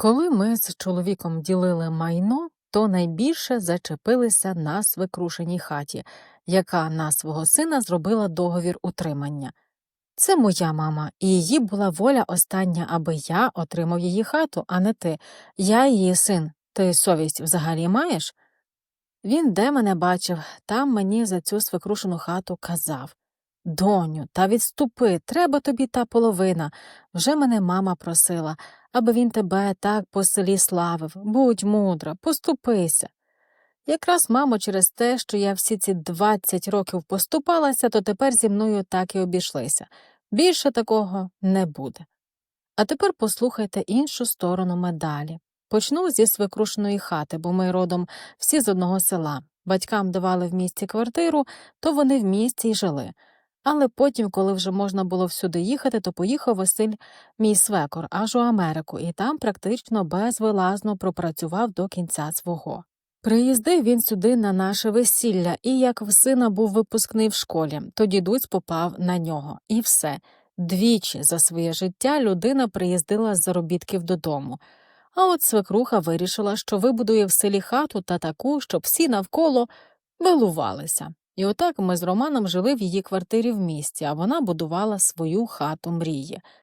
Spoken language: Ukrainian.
Коли ми з чоловіком ділили майно, то найбільше зачепилися на свекрушеній хаті, яка на свого сина зробила договір утримання. Це моя мама, і її була воля остання, аби я отримав її хату, а не ти. Я її син. Ти совість взагалі маєш? Він де мене бачив, там мені за цю свекрушену хату казав Доню, та відступи, треба тобі та половина. Вже мене мама просила, аби він тебе так по селі славив. Будь мудра, поступися. Якраз, мамо, через те, що я всі ці двадцять років поступалася, то тепер зі мною так і обійшлися. Більше такого не буде. А тепер послухайте іншу сторону медалі. Почну зі свекрушеної хати, бо ми родом всі з одного села. Батькам давали в місті квартиру, то вони в місті й жили. Але потім, коли вже можна було всюди їхати, то поїхав Василь, мій свекор, аж у Америку, і там практично безвилазно пропрацював до кінця свого. Приїздив він сюди на наше весілля, і як в сина був випускний в школі, то дідусь попав на нього. І все. Двічі за своє життя людина приїздила з заробітків додому. А от свекруха вирішила, що вибудує в селі хату та таку, щоб всі навколо милувалися. І отак ми з Романом жили в її квартирі в місті, а вона будувала свою хату мрії.